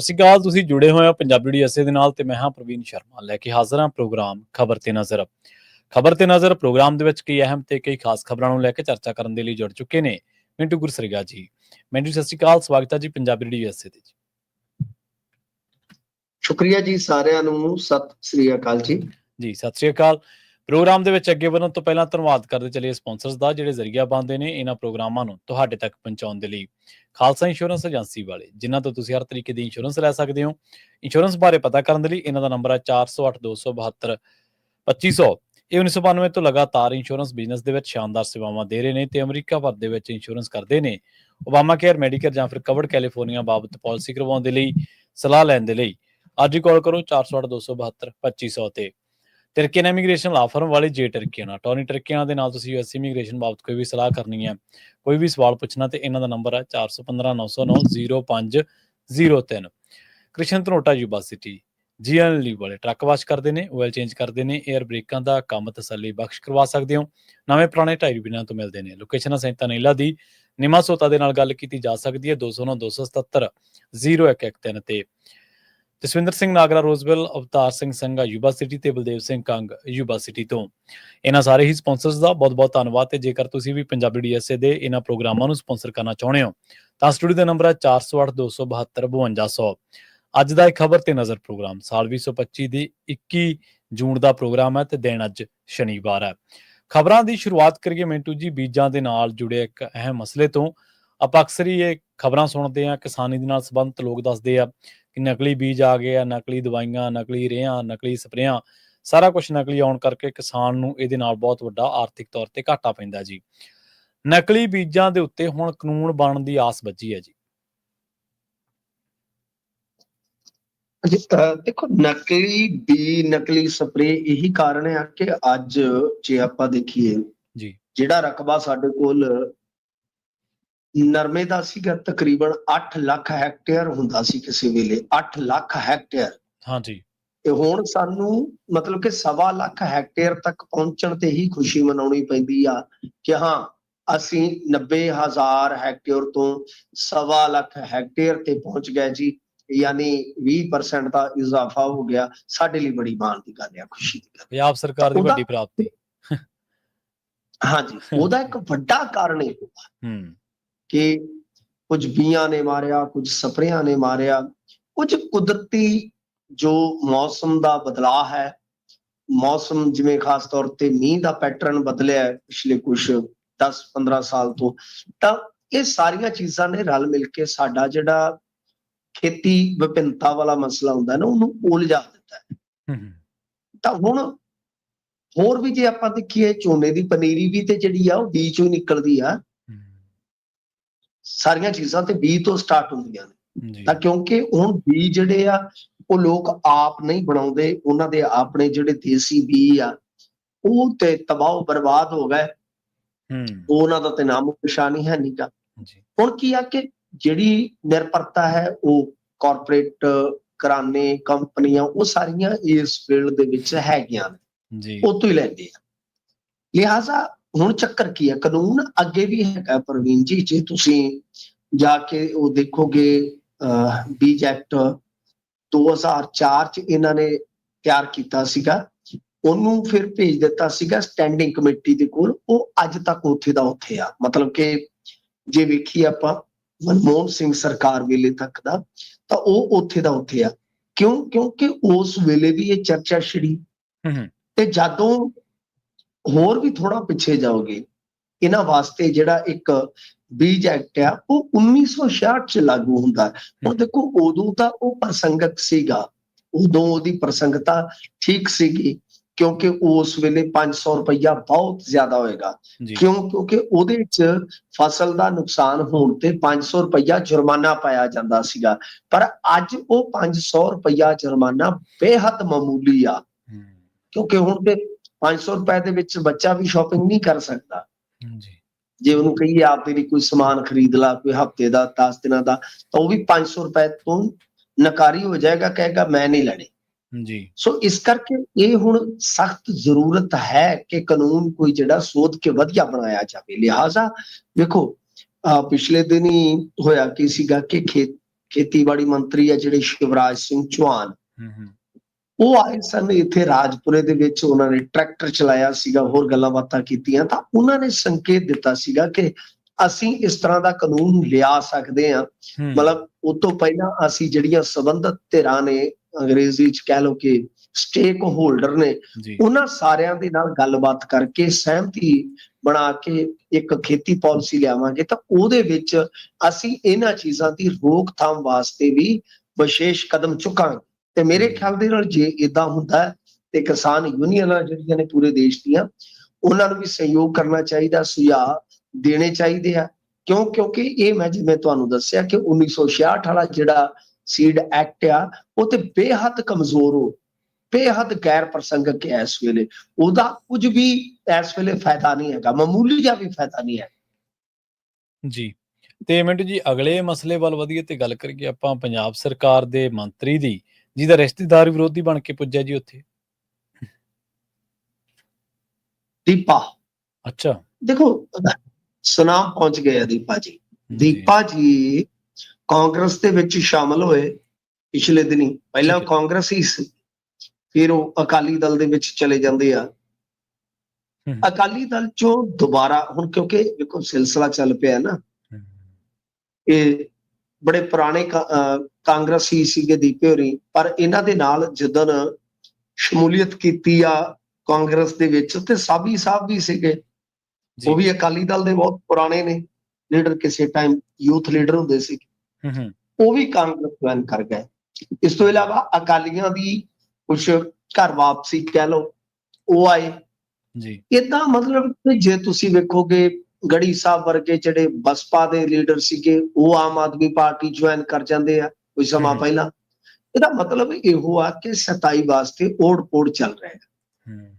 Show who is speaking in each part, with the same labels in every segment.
Speaker 1: ਸਤਿ ਸ਼੍ਰੀ ਅਕਾਲ ਤੁਸੀਂ ਜੁੜੇ ਹੋਏ ਹੋ ਪੰਜਾਬੀ ਡੀਐਸਏ ਦੇ ਨਾਲ ਤੇ ਮੈਂ ਹਾਂ ਪ੍ਰਵੀਨ ਸ਼ਰਮਾ। ਲੈ ਕੇ ਹਾਜ਼ਰ ਹਾਂ ਪ੍ਰੋਗਰਾਮ ਖਬਰ ਤੇ ਨਜ਼ਰ। ਖਬਰ ਤੇ ਨਜ਼ਰ ਪ੍ਰੋਗਰਾਮ ਦੇ ਵਿੱਚ ਕਈ ਅਹਿਮ ਤੇ ਕਈ ਖਾਸ ਖਬਰਾਂ ਨੂੰ ਲੈ ਕੇ ਚਰਚਾ ਕਰਨ ਦੇ ਲਈ ਜੁੜ ਚੁੱਕੇ ਨੇ ਮਿੰਟੂ ਗੁਰਸਰੀਗਾ ਜੀ। ਮਿੰਟੂ ਸਤਿ ਸ਼੍ਰੀ ਅਕਾਲ ਸਵਾਗਤ ਹੈ ਜੀ ਪੰਜਾਬੀ ਡੀਐਸਏ ਤੇ ਜੀ।
Speaker 2: ਸ਼ੁਕਰੀਆ ਜੀ ਸਾਰਿਆਂ ਨੂੰ ਸਤਿ ਸ੍ਰੀ ਅਕਾਲ ਜੀ।
Speaker 1: ਜੀ ਸਤਿ ਸ਼੍ਰੀ ਅਕਾਲ। ਪ੍ਰੋਗਰਾਮ ਦੇ ਵਿੱਚ ਅੱਗੇ ਵਧਣ ਤੋਂ ਪਹਿਲਾਂ ਧੰਨਵਾਦ ਕਰਦੇ ਚੱਲੀਏ ਸਪਾਂਸਰਸ ਦਾ, ਜਿਹੜੇ ਜ਼ਰੀਆ ਬੰਦੇ ਨੇ ਇਹਨਾਂ ਪ੍ਰੋਗਰਾਮਾਂ ਨੂੰ ਤੁਹਾਡੇ ਤੱਕ ਪਹੁੰਚਾਉਣ ਦੇ ਲਈ। ਖਾਲਸਾ ਇੰਸ਼ੋਰੈਂਸ ਏਜੰਸੀ ਵਾਲੇ, ਜਿਨ੍ਹਾਂ ਤੋਂ ਤੁਸੀਂ ਹਰ ਤਰੀਕੇ ਦੀ ਇੰਸ਼ੋਰੈਂਸ ਲੈ ਸਕਦੇ ਹੋ। ਇੰਸ਼ੋਰੈਂਸ ਬਾਰੇ ਪਤਾ ਕਰਨ ਦੇ ਲਈ ਇਹਨਾਂ ਦਾ ਨੰਬਰ ਹੈ 408272 2500 ਇਹ 1992 ਤੋਂ ਲਗਾਤਾਰ ਇੰਸ਼ੋਰੈਂਸ ਬਿਜ਼ਨਸ ਦੇ ਵਿੱਚ ਸ਼ਾਨਦਾਰ ਸੇਵਾਵਾਂ ਦੇ ਰਹੇ ਨੇ ਤੇ ਅਮਰੀਕਾ ਭਰ ਦੇ ਵਿੱਚ ਇੰਸ਼ੋਰੈਂਸ ਕਰਦੇ ਨੇ। ਓਬਾਮਾ ਕੇਅਰ ਮੈਡੀਕਲ ਜਾਂ ਫਿਰ ਕਵਰਡ ਕੈਲੀਫੋਰਨੀਆ ਬਾਬਤ ਪਾਲਿਸੀ ਕਰਵਾਉਣ ਦੇ ਲਈ, ਸਲਾਹ ਲੈਣ ਦੇ ਲਈ। ਅੱਜ ਹੀ ਕਾਲ ਕਰੋ 408272 2500 ਤੇ। ਟਰਕੀਨ ਇਮੀਗ੍ਰੇਸ਼ਨ ਲਾ ਫਰਮ ਵਾਲੇ ਜੇ ਟਰਕੀਆਨਾ ਟੋਨੀ ਟਰਕੀਆਨਾ ਦੇ ਨਾਲ ਤੁਸੀਂ ਯੂਐਸ ਇਮੀਗ੍ਰੇਸ਼ਨ ਬਾਬਤ ਕੋਈ ਵੀ ਸਲਾਹ ਕਰਨੀ ਹੈ, ਕੋਈ ਵੀ ਸਵਾਲ ਪੁੱਛਣਾ ਤੇ ਇਹਨਾਂ ਦਾ ਨੰਬਰ ਹੈ 4159090503 ਕ੍ਰਿਸ਼ਨ ਧਨੋਟਾ ਯੂਨੀਵਰਸਿਟੀ ਜੀਐਨਲੀ ਵਾਲੇ ਟਰੱਕ ਵਾਸ਼ ਕਰਦੇ ਨੇ ਆਇਲ ਚੇਂਜ ਕਰਦੇ ਨੇ 에ਅਰ ਬ੍ਰੇਕਾਂ ਦਾ ਕੰਮ ਤਸੱਲੀ ਬਖਸ਼ ਕਰਵਾ ਸਕਦੇ ਹੋ। ਨਵੇਂ ਪੁਰਾਣੇ ਟਾਇਰ ਬਿਨਾਂ ਤੋਂ ਮਿਲਦੇ ਨੇ। ਲੋਕੇਸ਼ਨ ਹੈ ਸੈਂਤਾ ਨੀਲਾ ਦੀ, ਨਿਮਾ ਸੋਤਾ ਦੇ ਨਾਲ ਗੱਲ ਕੀਤੀ ਜਾ ਸਕਦੀ ਹੈ 209 277 0113 ਤੇ। Jaswinder Singh Nagra, Roseville, Avtar Singh Sangha, Yuba City ਤੇ ਬਲਦੇਵ ਸਿੰਘ ਕੰਗ ਯੂਬਾ ਸਿਟੀ ਤੋਂ। ਇਹਨਾਂ ਸਾਰੇ ਹੀ ਸਪਾਂਸਰਸ ਦਾ ਬਹੁਤ-ਬਹੁਤ ਧੰਨਵਾਦ ਤੇ ਜੇਕਰ ਤੁਸੀਂ ਵੀ ਪੰਜਾਬੀ ਡੀਐਸਏ ਦੇ ਇਹਨਾਂ ਪ੍ਰੋਗਰਾਮਾਂ ਨੂੰ ਸਪਾਂਸਰ ਕਰਨਾ ਚਾਹੁੰਦੇ ਹੋ, ਤਾਂ ਸਟੂਡੀਓ ਦਾ ਨੰਬਰ ਹੈ 408272 ਅੱਜ ਦਾ ਇੱਕ ਖਬਰ ਤੇ ਨਜ਼ਰ ਪ੍ਰੋਗਰਾਮ, ਸਾਲ 2025 ਦੀ 21 ਜੂਨ ਦਾ ਪ੍ਰੋਗਰਾਮ ਹੈ ਤੇ ਦਿਨ ਅੱਜ ਸ਼ਨੀਵਾਰ ਹੈ। ਖਬਰਾਂ ਦੀ ਸ਼ੁਰੂਆਤ ਕਰੀਏ ਮਿੰਟੂ ਜੀ, ਬੀਜਾਂ ਦੇ ਨਾਲ ਜੁੜੇ ਇੱਕ ਅਹਿਮ ਮਸਲੇ ਤੋਂ। ਆਪਾਂ ਅਕਸਰ ਹੀ ਇਹ ਖਬਰਾਂ ਸੁਣਦੇ ਆ ਕਿਸਾਨੀ ਦੇ ਨਾਲ ਸੰਬੰਧਿਤ ਲੋਕ ਦੱਸਦੇ ਆ ਕਿ ਨਕਲੀ ਬੀਜ ਆ ਗਏ ਆ ਨਕਲੀ ਦਵਾਈਆਂ ਨਕਲੀ ਰੇਹਾਂ ਨਕਲੀ ਸਪਰੇਆਂ ਸਾਰਾ ਕੁਝ ਨਕਲੀ ਆਉਣ ਕਰਕੇ ਕਿਸਾਨ ਨੂੰ ਇਹਦੇ ਨਾਲ ਬਹੁਤ ਵੱਡਾ ਆਰਥਿਕ ਤੌਰ ਤੇ ਘਾਟਾ ਪੈਂਦਾ ਜੀ ਨਕਲੀ ਬੀਜਾਂ ਦੇ ਉੱਤੇ ਹੁਣ ਕਾਨੂੰਨ ਬਣਨ ਦੀ ਆਸ ਬੱਝੀ ਹੈ ਜੀ
Speaker 2: ਦੇਖੋ ਨਕਲੀ ਬੀ ਨਕਲੀ ਸਪਰੇ ਇਹੀ ਕਾਰਨ ਹੈ ਕਿ ਅੱਜ ਜੇ ਆਪਾਂ ਦੇਖੀਏ
Speaker 1: ਜੀ।
Speaker 2: ਜਿਹੜਾ ਰਕਬਾ ਸਾਡੇ ਕੋਲ ਨਰਮੇ ਦਾ ਸੀਗਾ ਤਕਰੀਬਨ 8 ਲੱਖ ਹੈਕਟੇਅਰ ਹੁੰਦਾ ਸੀ ਕਿਸੇ ਵੇਲੇ 8 ਲੱਖ ਹੈਕਟੇਅਰ।
Speaker 1: ਹਾਂਜੀ।
Speaker 2: ਤੇ ਹੁਣ ਸਾਨੂੰ ਮਤਲਬ ਕਿ ਸਵਾ ਲੱਖ ਹੈਕਟੇਅਰ ਤੱਕ ਪਹੁੰਚਣ ਤੇ ਹੀ ਖੁਸ਼ੀ ਮਨਾਉਣੀ ਪੈਂਦੀ ਆ ਕਿ ਹਾਂ ਅਸੀਂ 90000 ਹੈਕਟੇਅਰ ਤੋਂ ਸਵਾ ਲੱਖ ਹੈਕਟੇਅਰ ਤੇ ਪਹੁੰਚ ਗਏ ਜੀ ਯਾਨੀ 20% ਦਾ ਇਜ਼ਾਫਾ ਹੋ ਗਿਆ। ਸਾਡੇ ਲਈ ਬੜੀ ਮਾਣ ਦੀ ਗੱਲ ਆ ਖੁਸ਼ੀ ਦੀ ਗੱਲ
Speaker 1: ਪੰਜਾਬ ਸਰਕਾਰ ਦੀ ਵੱਡੀ ਪ੍ਰਾਪਤੀ।
Speaker 2: ਹਾਂਜੀ ਉਹਦਾ ਇੱਕ ਵੱਡਾ ਕਾਰਨ ਇਹ
Speaker 1: ਹੂੰ।
Speaker 2: ਕਿ ਕੁਝ ਬੀਆਂ ਨੇ ਮਾਰਿਆ ਕੁਝ ਸਪਰੇਆਂ ਨੇ ਮਾਰਿਆ। ਕੁਝ ਕੁਦਰਤੀ ਜੋ ਮੌਸਮ ਦਾ ਬਦਲਾਅ ਹੈ ਮੌਸਮ ਜਿਵੇਂ ਖਾਸ ਤੌਰ ਤੇ ਮੀਂਹ ਦਾ ਪੈਟਰਨ ਬਦਲਿਆ ਹੈ ਪਿਛਲੇ ਕੁਝ 10-15 ਸਾਲ ਤੋਂ ਤਾਂ ਇਹ ਸਾਰੀਆਂ ਚੀਜ਼ਾਂ ਨੇ ਰਲ ਮਿਲ ਕੇ ਸਾਡਾ ਜਿਹੜਾ ਖੇਤੀ ਵਿਭਿੰਨਤਾ ਵਾਲਾ ਮਸਲਾ ਹੁੰਦਾ ਨਾ ਉਹਨੂੰ ਉਲਝਾ ਦਿੱਤਾ ਹੈ। ਤਾਂ ਹੁਣ ਹੋਰ ਵੀ ਜੇ ਆਪਾਂ ਦੇਖੀਏ ਝੋਨੇ ਦੀ ਪਨੀਰੀ ਵੀ ਤੇ ਜਿਹੜੀ ਆ ਉਹ ਬੀਜ ਚੋਂ ਹੀ ਨਿਕਲਦੀ ਆ। ਸਾਰੀਆਂ ਚੀਜ਼ਾਂ ਤੇ ਬੀਜ ਤੋਂ ਸਟਾਰਟ ਹੁੰਦੀਆਂ ਨੇ। ਤਾਂ ਕਿਉਂਕਿ ਹੁਣ ਬੀਜ ਜਿਹੜੇ ਆ ਉਹ ਲੋਕ ਆਪ ਨਹੀਂ ਬਣਾਉਂਦੇ ਉਹਨਾਂ ਦੇ ਆਪਣੇ ਜਿਹੜੇ ਦੇਸੀ ਬੀਜ ਆ ਉਹ ਤੇ ਤਬਾਹ ਬਰਬਾਦ ਹੋ ਗਏ।
Speaker 1: ਹੂੰ।
Speaker 2: ਉਹ ਉਹਨਾਂ ਦਾ ਤੇ ਨਾਮ ਨਿਸ਼ਾਨੀ ਹੈ ਨਹੀਂਗਾ
Speaker 1: ਜੀ।
Speaker 2: ਹੁਣ ਕੀ ਆ ਕਿ ਜਿਹੜੀ ਨਿਰਪਰਤਾ ਹੈ ਉਹ ਕਾਰਪੋਰੇਟ ਕਰਾਨੇ ਕੰਪਨੀਆਂ ਉਹ ਸਾਰੀਆਂ ਇਸ ਫੀਲਡ ਦੇ ਵਿੱਚ ਹੈਗੀਆਂ ਨੇ।
Speaker 1: ਜੀ।
Speaker 2: ਉਹ ਤੋਂ ਹੀ ਲੈਂਦੇ ਆ। ਲਿਹਾਜ਼ਾ ਹੁਣ ਚੱਕਰ ਕੀ ਹੈ? ਕਾਨੂੰਨ ਅੱਗੇ ਵੀ ਹੈਗਾ ਪ੍ਰਵੀਨ ਜੀ ਜੇ ਤੁਸੀਂ ਜਾ ਕੇ ਉਹ ਦੇਖੋਗੇ ਬੀਜ ਐਕਟ 2004 ਚ ਇਹਨਾਂ ਨੇ ਤਿਆਰ ਕੀਤਾ ਸੀਗਾ। ਉਹਨੂੰ ਫਿਰ ਭੇਜ ਦਿੱਤਾ ਸੀਗਾ ਸਟੈਂਡਿੰਗ ਕਮੇਟੀ ਦੇ ਕੋਲ। ਉਹ ਅੱਜ ਤੱਕ ਉੱਥੇ ਦਾ ਉੱਥੇ ਆ। ਮਤਲਬ ਕਿ ਜੇ ਵੇਖੀ ਆਪਾਂ ਮਨਮੋਹਨ ਸਿੰਘ ਸਰਕਾਰ ਵੇਲੇ ਤੱਕ ਦਾ ਤਾਂ ਉਹ ਉੱਥੇ ਦਾ ਉੱਥੇ ਆ। ਕਿਉਂ? ਕਿਉਂਕਿ ਉਸ ਵੇਲੇ ਵੀ ਇਹ ਚਰਚਾ ਛਿੜੀ। ਤੇ ਜਦੋਂ ਹੋਰ ਵੀ ਥੋੜਾ ਪਿੱਛੇ ਜਾਓਗੇ ਇਹਨਾਂ ਵਾਸਤੇ ਜਿਹੜਾ ਇੱਕ ਬੀਜ ਐਕਟ ਆ ਉਹ 1966 ਚ ਲਾਗੂ ਹੁੰਦਾ। ਹੁਣ ਦੇਖੋ ਉਦੋਂ ਤਾਂ ਉਹ ਪ੍ਰਸੰਗਕ ਸੀਗਾ ਉਦੋਂ ਉਹਦੀ ਪ੍ਰਸੰਗਤਾ ਠੀਕ ਸੀਗੀ ਕਿਉਂਕਿ ਉਸ ਵੇਲੇ 500 ਰੁਪਈਆ ਬਹੁਤ ਜ਼ਿਆਦਾ ਹੋਏਗਾ। ਕਿਉਂ? ਕਿਉਂਕਿ ਉਹਦੇ ਵਿੱਚ ਫਸਲ ਦਾ ਨੁਕਸਾਨ ਹੋਣ ਤੇ 500 ਰੁਪਈਆ ਜੁਰਮਾਨਾ ਪਾਇਆ ਜਾਂਦਾ ਸੀਗਾ। ਪਰ ਅੱਜ ਉਹ 500 ਰੁਪਈਆ ਜੁਰਮਾਨਾ ਬੇਹੱਦ ਮਾਮੂਲੀ ਆ। ਕਿਉਂਕਿ ਹੁਣ ਤੇ 500 ਰੁਪਏ ਦੇ ਵਿੱਚ ਬੱਚਾ ਵੀ ਸ਼ਾਪਿੰਗ ਨਹੀਂ ਕਰ ਸਕਦਾ।
Speaker 1: ਜੀ
Speaker 2: ਜੇ ਉਹਨੂੰ ਕਹੀਏ ਆਪ ਦੇ ਲਈ ਕੋਈ ਸਮਾਨ ਖਰੀਦ ਲਾ ਕੋਈ ਹਫ਼ਤੇ ਦਾ 10 ਦਿਨਾਂ ਦਾ ਤਾਂ ਉਹ ਵੀ 500 ਰੁਪਏ ਤੋਂ ਨਕਾਰੀ ਹੋ ਜਾਏਗਾ ਕਹੇਗਾ ਮੈਂ ਨਹੀਂ ਲੈਣੇ।
Speaker 1: ਜੀ
Speaker 2: ਸੋ ਇਸ ਕਰਕੇ ਇਹ ਹੁਣ ਸਖਤ ਜ਼ਰੂਰਤ ਹੈ ਕਿ ਕਾਨੂੰਨ ਕੋਈ ਜਿਹੜਾ ਸੋਧ ਕੇ ਵਧੀਆ ਬਣਾਇਆ ਜਾਵੇ। ਲਿਹਾਜ਼ਾ ਵੇਖੋ ਪਿਛਲੇ ਦਿਨ ਹੀ ਹੋਇਆ ਕੀ ਸੀਗਾ ਕਿ ਖੇਤ ਖੇਤੀਬਾੜੀ ਮੰਤਰੀ ਆ ਜਿਹੜੇ ਸ਼ਿਵਰਾਜ ਸਿੰਘ ਚੌਹਾਨ
Speaker 1: ਹੂੰ ਹੂੰ।
Speaker 2: ਉਹ ਆਏ ਸਨ ਇੱਥੇ ਰਾਜਪੁਰੇ ਦੇ ਵਿੱਚ ਉਹਨਾਂ ਨੇ ਟਰੈਕਟਰ ਚਲਾਇਆ ਸੀਗਾ ਹੋਰ ਗੱਲਾਂ ਬਾਤਾਂ ਕੀਤੀਆਂ ਤਾਂ ਉਹਨਾਂ ਨੇ ਸੰਕੇਤ ਦਿੱਤਾ ਸੀਗਾ ਕਿ ਅਸੀਂ ਇਸ ਤਰ੍ਹਾਂ ਦਾ ਕਾਨੂੰਨ ਲਿਆ ਸਕਦੇ ਹਾਂ। ਮਤਲਬ ਉਹ ਤੋਂ ਪਹਿਲਾਂ ਅਸੀਂ ਜਿਹੜੀਆਂ ਸਬੰਧਤ ਧਿਰਾਂ ਨੇ ਅੰਗਰੇਜ਼ੀ ਚ ਕਹਿ ਲਓ ਕਿ ਸਟੇਕ ਹੋਲਡਰ ਨੇ ਉਹਨਾਂ ਸਾਰਿਆਂ ਦੇ ਨਾਲ ਗੱਲਬਾਤ ਕਰਕੇ ਸਹਿਮਤੀ ਬਣਾ ਕੇ ਇੱਕ ਖੇਤੀ ਪਾਲਿਸੀ ਲਿਆਵਾਂਗੇ ਤਾਂ ਉਹਦੇ ਵਿੱਚ ਅਸੀਂ ਇਹਨਾਂ ਚੀਜ਼ਾਂ ਦੀ ਰੋਕਥਾਮ ਵਾਸਤੇ ਵੀ ਵਿਸ਼ੇਸ਼ ਕਦਮ ਚੁੱਕਾਂਗੇ। ਤੇ ਮੇਰੇ ਖਿਆਲ ਦੇ ਨਾਲ ਜੇ ਇਦਾਂ ਹੁੰਦਾ ਤੇ ਕਿਸਾਨ ਯੂਨੀਅਨਾਂ ਜਿਹੜੀਆਂ ਨੇ ਪੂਰੇ ਦੇਸ਼ ਦੀਆਂ, ਉਹਨਾਂ ਨੂੰ ਵੀ ਸਹਿਯੋਗ ਕਰਨਾ ਚਾਹੀਦਾ, ਸੁਝਾਅ ਦੇਣੇ ਚਾਹੀਦੇ ਆ। ਕਿਉਂ? ਕਿਉਂਕਿ ਇਹ ਮੈਂ ਜਿਵੇਂ ਤੁਹਾਨੂੰ ਦੱਸਿਆ ਕਿ 1966 ਵਾਲਾ ਜਿਹੜਾ ਸੀਡ ਐਕਟ ਆ, ਉਹ ਤੇ ਬੇਹੱਦ ਕਮਜ਼ੋਰ ਹੋ ਬੇਹੱਦ ਗੈਰ ਪ੍ਰਸੰਗਕ ਹੈ ਇਸ ਵੇਲੇ। ਉਹਦਾ ਕੁਝ ਵੀ ਇਸ ਵੇਲੇ ਫਾਇਦਾ ਨਹੀਂ ਹੈਗਾ ਮਾਮੂਲੀ ਜਿਹਾ ਵੀ ਫਾਇਦਾ ਨਹੀਂ ਹੈ।
Speaker 1: ਜੀ। ਤੇ ਮਿੰਟੂ ਜੀ, ਅਗਲੇ ਮਸਲੇ ਵੱਲ ਵਧੀਏ ਤੇ ਗੱਲ ਕਰੀਏ ਆਪਾਂ ਪੰਜਾਬ ਸਰਕਾਰ ਦੇ ਮੰਤਰੀ ਦੀ। ਜਿਹਦਾ ਰਿਸ਼ਤੇਦਾਰ ਵਿਰੋਧੀ ਬਣ ਕੇ ਪੁੱਜਿਆ ਜੀ ਉੱਥੇ।
Speaker 2: ਦੀਪਾ।
Speaker 1: ਅੱਛਾ।
Speaker 2: ਦੇਖੋ ਸੁਨਾਮ ਪਹੁੰਚ ਗਏ ਆ ਦੀਪਾ ਜੀ। ਦੀਪਾ ਜੀ ਕਾਂਗਰਸ ਦੇ ਵਿੱਚ ਸ਼ਾਮਲ ਹੋਏ ਪਿਛਲੇ ਦਿਨੀ। ਪਹਿਲਾਂ। ਕਾਂਗਰਸ ਹੀ ਸੀ ਫਿਰ ਉਹ ਅਕਾਲੀ ਦਲ ਦੇ ਵਿੱਚ ਚਲੇ ਜਾਂਦੇ ਆ। ਅਕਾਲੀ ਦਲ ਚੋਂ ਦੁਬਾਰਾ ਹੁਣ ਕਿਉਂਕਿ ਦੇਖੋ ਸਿਲਸਿਲਾ ਚੱਲ ਪਿਆ ਨਾ ਇਹ ਬੜੇ ਪੁਰਾਣੇ ਕਾਂਗਰਸੀ ਸੀਗੇ ਦੀਪੇ ਹੋਰੀ ਪਰ ਇਹਨਾਂ ਦੇ ਨਾਲ ਜਦੋਂ ਸ਼ਮੂਲੀਅਤ ਕੀਤੀ ਆ ਕਾਂਗਰਸ ਦੇ ਵਿੱਚ ਤੇ ਸਾਬੀ ਸਾਹਿਬ ਵੀ ਸੀਗੇ। ਉਹ ਵੀ ਅਕਾਲੀ ਦਲ ਦੇ ਬਹੁਤ ਪੁਰਾਣੇ ਨੇ ਲੀਡਰ ਕਿਸੇ ਟਾਈਮ ਯੂਥ ਲੀਡਰ ਹੁੰਦੇ ਸੀ।
Speaker 1: ਹੂੰ, ਹੂੰ,
Speaker 2: ਉਹ ਵੀ ਕਾਂਗਰਸ ਜੁਆਇਨ ਕਰ ਗਏ। ਇਸ ਤੋਂ ਇਲਾਵਾ ਅਕਾਲੀਆਂ ਦੀ ਕੁਝ ਘਰ ਵਾਪਸੀ ਕਹਿ ਲਓ ਉਹ ਆਏ।
Speaker 1: ਜੀ।
Speaker 2: ਇਦਾਂ ਮਤਲਬ ਜੇ ਤੁਸੀਂ ਵੇਖੋਗੇ ਗੜੀ ਸਾਹਿਬ ਵਰਗੇ ਜਿਹੜੇ ਬਸਪਾ ਦੇ ਲੀਡਰ ਸੀਗੇ ਉਹ ਆਮ ਆਦਮੀ ਪਾਰਟੀ ਜੁਆਇਨ ਕਰ ਜਾਂਦੇ ਆ ਕੁਝ ਸਮਾਂ। ਪਹਿਲਾਂ। ਇਹਦਾ ਮਤਲਬ ਇਹੋ ਆ ਕਿ 27 ਵਾਸਤੇ ਓੜ-ਪੋੜ ਚੱਲ ਰਿਹਾ ਹੈ।
Speaker 1: ਹੂੰ,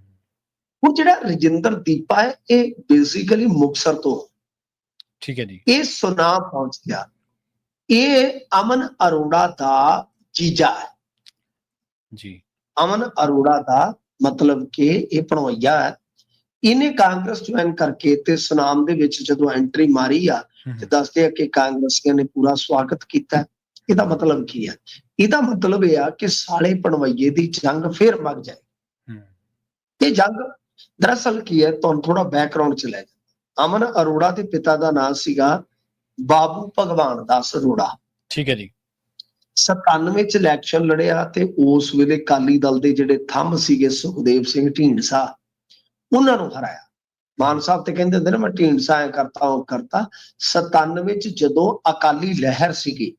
Speaker 2: ਹੁਣ ਜਿਹੜਾ ਰਜਿੰਦਰ ਦੀਪਾ ਹੈ ਇਹ ਬੇਸਿਕਲੀ ਮੁਕਸਰ ਤੋਂ
Speaker 1: ਠੀਕ ਹੈ ਜੀ।
Speaker 2: ਇਹ ਸੁਨਾਮ ਪਹੁੰਚ ਗਿਆ। ਇਹ ਅਮਨ ਅਰੋੜਾ ਦਾ ਜੀਜਾ ਹੈ।
Speaker 1: ਜੀ।
Speaker 2: ਅਮਨ ਅਰੋੜਾ ਦਾ ਮਤਲਬ ਕਿ ਇਹ ਭਣਵਈਆ ਹੈ। ਇਹਨੇ ਕਾਂਗਰਸ ਜੁਆਇਨ ਕਰਕੇ ਤੇ ਸੁਨਾਮ ਦੇ ਵਿੱਚ ਜਦੋਂ ਐਂਟਰੀ ਮਾਰੀ ਆ ਤੇ ਦੱਸਦੇ ਆ ਕਿ ਕਾਂਗਰਸੀਆਂ ਨੇ ਪੂਰਾ ਸਵਾਗਤ ਕੀਤਾ। ਇਹਦਾ ਮਤਲਬ ਕੀ ਹੈ ਇਹਦਾ ਮਤਲਬ ਇਹ ਆ ਕਿ ਸਾਲੇ ਭਣਵਈਏ ਦੀ ਜੰਗ ਫੇਰ ਮੱਗ ਜਾਏ ਇਹ ਜੰਗ ਦਰਅਸਲ ਕੀ ਹੈ? ਤੁਹਾਨੂੰ ਥੋੜਾ ਬੈਕਗ੍ਰਾਉਂਡ ਚ ਲੈ ਜਾ ਅਮਨ ਅਰੋੜਾ ਦੇ ਪਿਤਾ ਦਾ ਨਾਮ ਸੀਗਾ ਬਾਬੂ ਭਗਵਾਨ ਦਾਸ ਅਰੋੜਾ।
Speaker 1: ਠੀਕ ਹੈ ਜੀ।
Speaker 2: 97 ਚ ਇਲੈਕਸ਼ਨ ਲੜਿਆ ਤੇ ਉਸ ਵੇਲੇ ਕਾਲੀ ਦਲ ਦੇ ਜਿਹੜੇ ਥੰਮ ਸੀਗੇ ਸੁਖਦੇਵ ਸਿੰਘ ਢੀਂਡਸਾ ਉਹਨਾਂ ਨੂੰ ਹਰਾਇਆ। ਮਾਨ ਸਾਹਿਬ ਤੇ ਕਹਿੰਦੇ ਹੁੰਦੇ ਨੇ ਮੈਂ ਢੀਂਡਸਾ ਐ ਕਰਤਾ ਉਹ ਕਰਤਾ। 97 ਚ ਜਦੋਂ ਅਕਾਲੀ ਲਹਿਰ ਸੀਗੀ